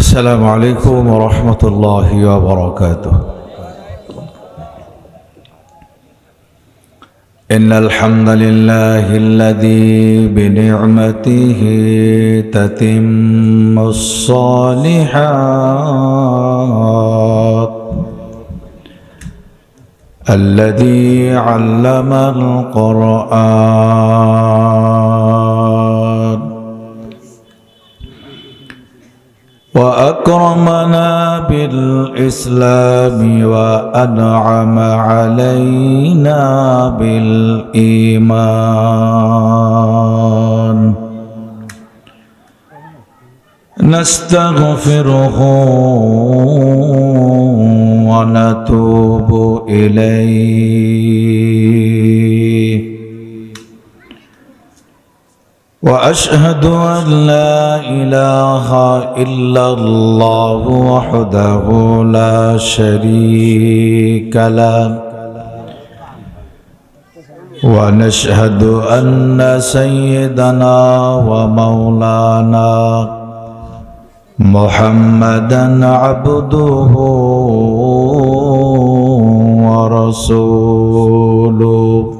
السلام عليكم ورحمة الله وبركاته. إن الحمد لله الذي بنعمته تتم الصالحات الذي علم القرآن. وأكرمنا بالإسلام وأنعم علينا بالإيمان. نستغفره ونتوب إليه. وأشهد أن لا إله إلا الله وحده لا شريك له. ونشهد أن سيدنا ومولانا محمدا عبده ورسوله.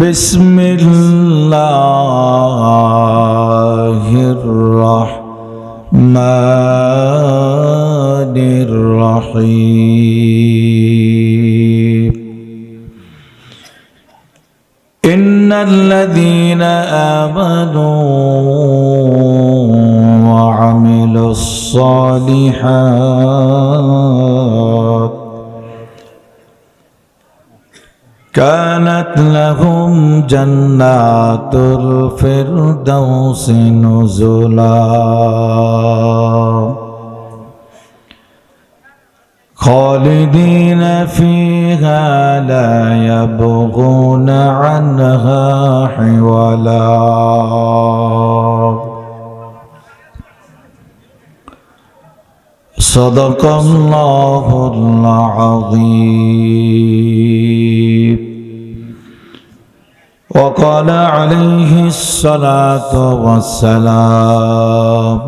بسم الله الرحمن الرحيم. إن الذين آمنوا وعملوا الصالحات كانت لهم جنات الفردوس نزلا. خالدين فيها لا يبغون عنها حولا. صدق الله العظيم. وقال عليه الصلاة والسلام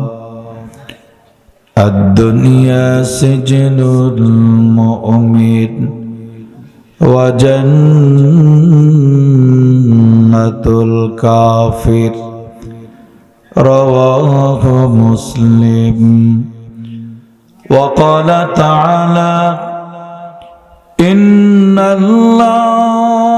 الدنيا سجن المؤمن وجنة الكافر رواه مسلم وقال تعالى إن الله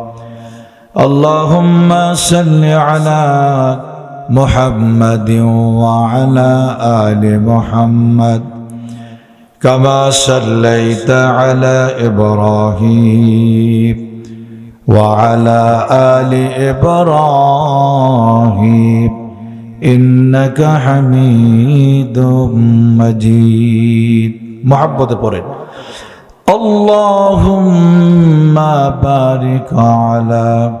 اللهم صل على محمد وعلى آل محمد كما صليت على إبراهيم وعلى آل إبراهيم إنك حميد مجيد محبة قرين اللهم بارك على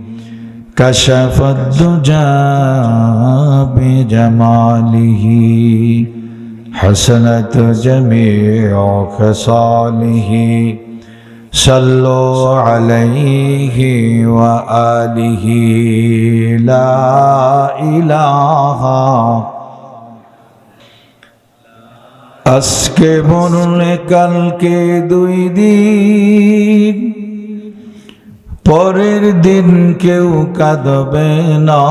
كشف الدجى بجماله حسنت جميع خصاله صلوا عليه وآله لا إله আজকে মরলে কালকে দুই দিন পরের দিন কেউ কাঁদবে না।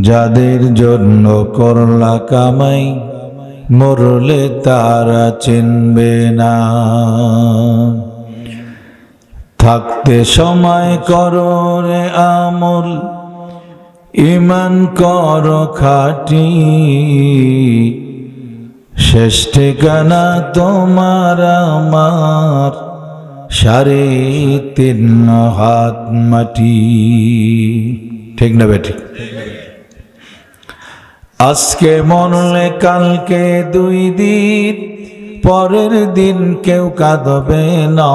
যাদের জন্য করলা কামাই, মরলে তারা চিনবে না। থাকতে সময় করো রে আমল ইমান কর খাটি। শেষ ঠিকানা তোমার আমার। সাড়ে তিন হাত মাটি। ঠিক না বেঠিক? আজকে মনলে কালকে দুই দিন, পরের দিন কেউ কাঁদবে না।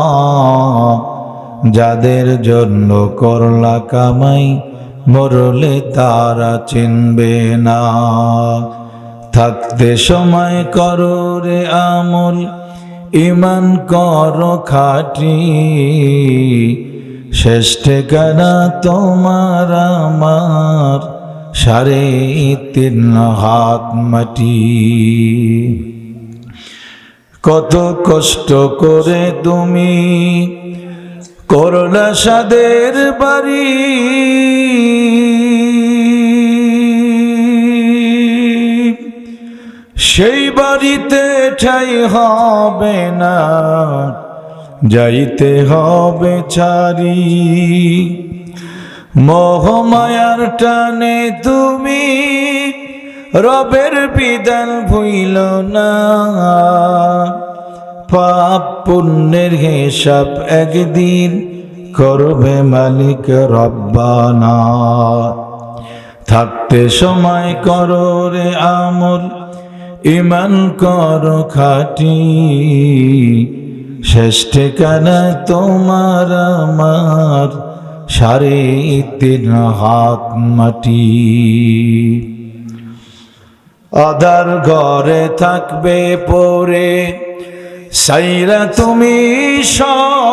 যাদের জন্য করলা কামাই, মরলে তারা চিনবে না। থাকতে সময় করো রে আমল ইমান কর খাটি, শেষ ঠিকানা তোমার আমার, সাড়ে তিন হাত মাটি। কত কষ্ট করে তুমি করলা সাদের বাড়ি। সেই বাড়িতে ঠাই হবে না, যাইতে হবে ছাড়ি। মোহমায়ার টানে তুমি, রবের বিধান ভুইল না। পাপ পুণ্যের হিসাব একদিন করবে মালিক রব্বানা। থাকতে সময় করো রে আমল ইমান কর খাটি, শেষ ঠিকানা তোমার আমার সাড়ে তিন হাত মাটি। আদার ঘরে থাকবে পরে, সাইরা তুমি সব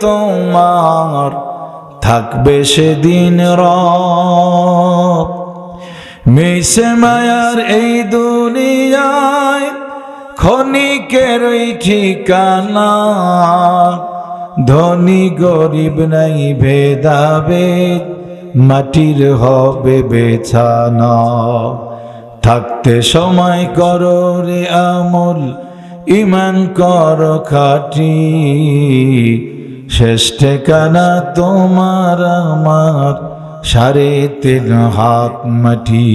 তোমার থাকবে সেদিন মিশে মায়ার এই দুনিয়ায় ওই ঠিকানা। ধনী গরিব নাই, ভেদাভেদ মাটির হবে বেছানা। থাকতে সময় করো রে আমল ইমান কর খাটি। শেষ ঠিকানা তোমার আমার, সাড়ে তিন হাত মাটি।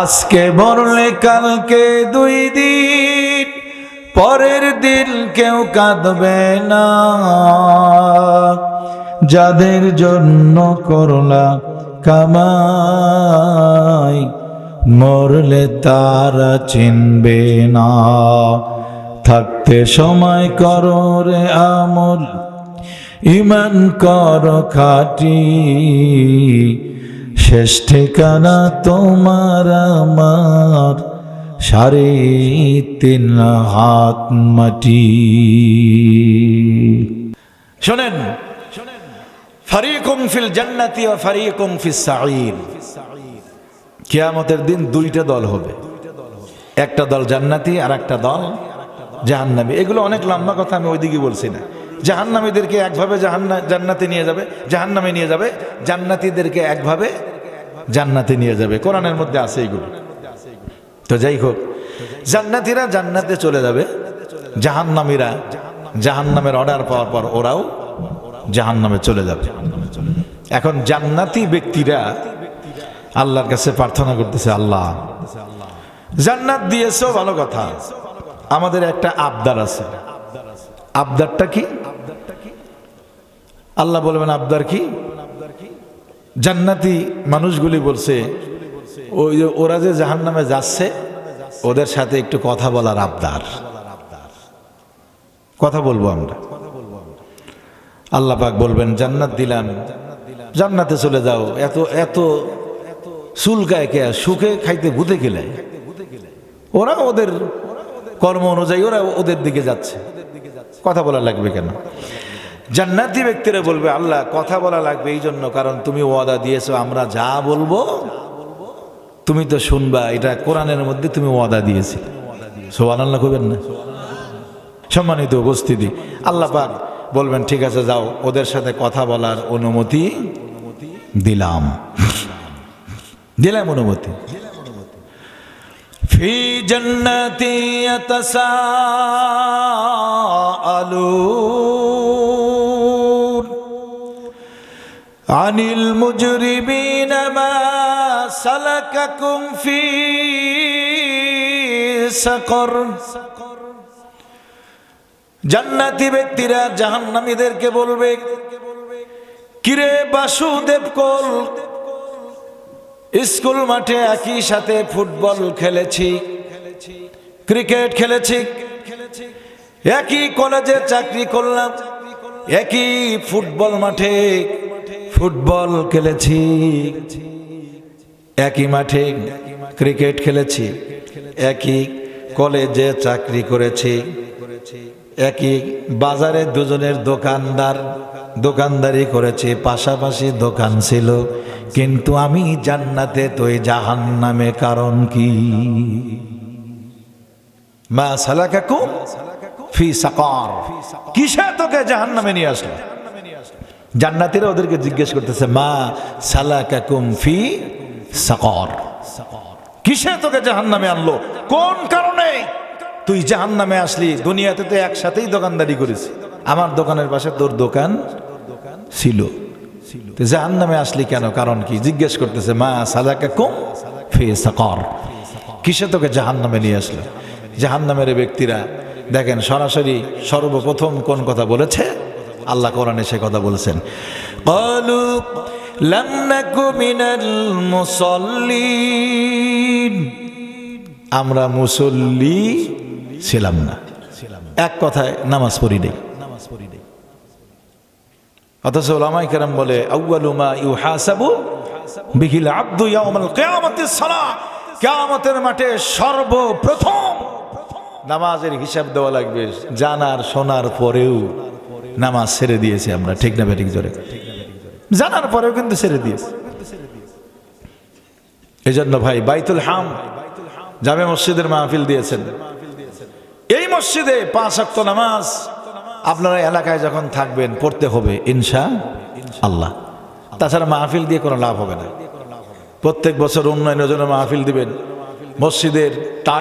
আজকে মরলে কালকে দুই দিন, পরের দিন কেউ কাঁদবে না। যাদের জন্য করলা কামাই, মরলে তারা চিনবে না। থাকতে সময় করো রে আমল ইমান কর খাটি। শেষ ঠিকানা তোমার আমার, সাড়ে তিন হাত মাটি। শোনেন, ফারিকুম ফিল জান্নাতি ও ফারিকুম ফিস সাঈর কিয়ামতের দিন দুইটা দল হবে। একটা দল জান্নাতি আর একটা দল জাহান্নামী। এগুলো অনেক লম্বা কথা, আমি ওইদিকে বলছি না। জাহান্নামীদেরকে একভাবে জাহান্না, জান্নাতে নিয়ে যাবে, জাহান্নামে নিয়ে যাবে, জান্নাতীদেরকে একভাবে জান্নাতে নিয়ে যাবে। কোরআনের মধ্যে আছে এইগুলো তো যাই হোক, জান্নাতীরা জান্নাতে চলে যাবে, জাহান্নামীরা জাহান্নামের অর্ডার পাওয়ার পর ওরাও জাহান্নামে চলে যাবে। এখন জান্নাতি ব্যক্তিরা আল্লাহর কাছে প্রার্থনা করতেছে, আল্লাহ, জান্নাত দিয়েছ, ভালো কথা। আমাদের একটা আবদার আছে। আবদারটা কি? আল্লাহ বলবেন, আবদার কি? জান্নাতি মানুষগুলি বলছে, ওই যে ওরা যে জাহান নামে যাচ্ছে, ওদের সাথে একটু কথা বলার আবদার। কথা বলব আমরা। আল্লাহ পাক বলবেন, জান্নাত দিলাম, জান্নাতে চলে যাও। এত এত চুলকায় কে সুখে খাইতে ভূতে গেলে ওরা ওদের কর্ম অনুযায়ী ওরা ওদের দিকে যাচ্ছে। কথা বলা লাগবে কেন? জান্নাতি ব্যক্তিরা বলবে, আল্লাহ, কথা বলা লাগবে এই জন্য, কারণ তুমি ওয়াদা দিয়েছ, আমরা যা বলব, তুমি তো শুনবা, এটা কোরআনের মধ্যে তুমি ওয়াদা দিয়েছি সোহান আল্লাহ কবেন না? সম্মানিত উপস্থিতি, আল্লাহ পাক বলবেন, ঠিক আছে, যাও, ওদের সাথে কথা বলার অনুমতি দিলাম। দিলাম অনুমতি। في جنات يتساءلون عن المجرمين ما سلككم في سقر জান্নাতি ব্যক্তিরা জাহান্নামীদেরকে বলবে কিরে বাসুদেব কল স্কুল মাঠে একই সাথে ফুটবল খেলেছি। ক্রিকেট খেলেছি। একই কলেজে চাকরি করলাম। একই ফুটবল মাঠে ফুটবল খেলেছি। একই মাঠে ক্রিকেট খেলেছি। একই কলেজে চাকরি করেছি। একই বাজারে দুজনের দোকানদার, দোকানদারি করেছে, পাশাপাশি দোকান ছিল। কিন্তু আমি জান্নাতে তুই জাহান নামে কারণ কি? কিসে তোকে নিয়ে আসলো? জান্নাতিরা ওদেরকে জিজ্ঞেস করতেছে, মা ফি সাকার। কিসে তোকে আনলো? কোন কারণে? তুই জাহান নামে আসলি, দুনিয়াতে তো একসাথেই দোকানদারি করিস আমার দোকানের পাশে তোর দোকান ছিল। জাহান নামে আসলি কেন? কারণ কি? জিজ্ঞেস করতেছে, মা সালাকা কুম ফে সাকর। কিসে তোকে জাহান নামে নিয়ে আসলো? জাহান নামের ব্যক্তিরা দেখেন, সরাসরি সর্বপ্রথম কোন কথা বলেছে? আল্লাহ কোরআনে সে কথা বলেছেন। আমরা মুসল্লি ছিলাম না। এক কথায় নামাজ পড়ি নেই। অথচ ওলামাই কেরাম বলে আউয়ালুমা ইউ হাসাবু বিহিল আব্দু ইয়াউমাল কিয়ামতিস সালাহ কিয়ামতের মাঠে সর্বপ্রথম নামাজের হিসাব দেওয়া লাগবে, জানার শোনার পরেও নামাজ ছেড়ে দিয়েছি আমরা। ঠিক না বেঠিক জোরে? জানার পরেও কিন্তু ছেড়ে দিয়েছি। এই জন্য ভাই, বাইতুল হাম, জামে মসজিদের মাহফিল দিয়েছেন। এই মসজিদে পাঁচ অক্ত নামাজ আপনারা এলাকায় যখন থাকবেন, পড়তে হবে, ইনশা আল্লাহ। তাছাড়া মাহফিল দিয়ে কোনো লাভ হবে না। প্রত্যেক বছর উন্নয়নের জন্য মাহফিল দিবেন। মসজিদের তার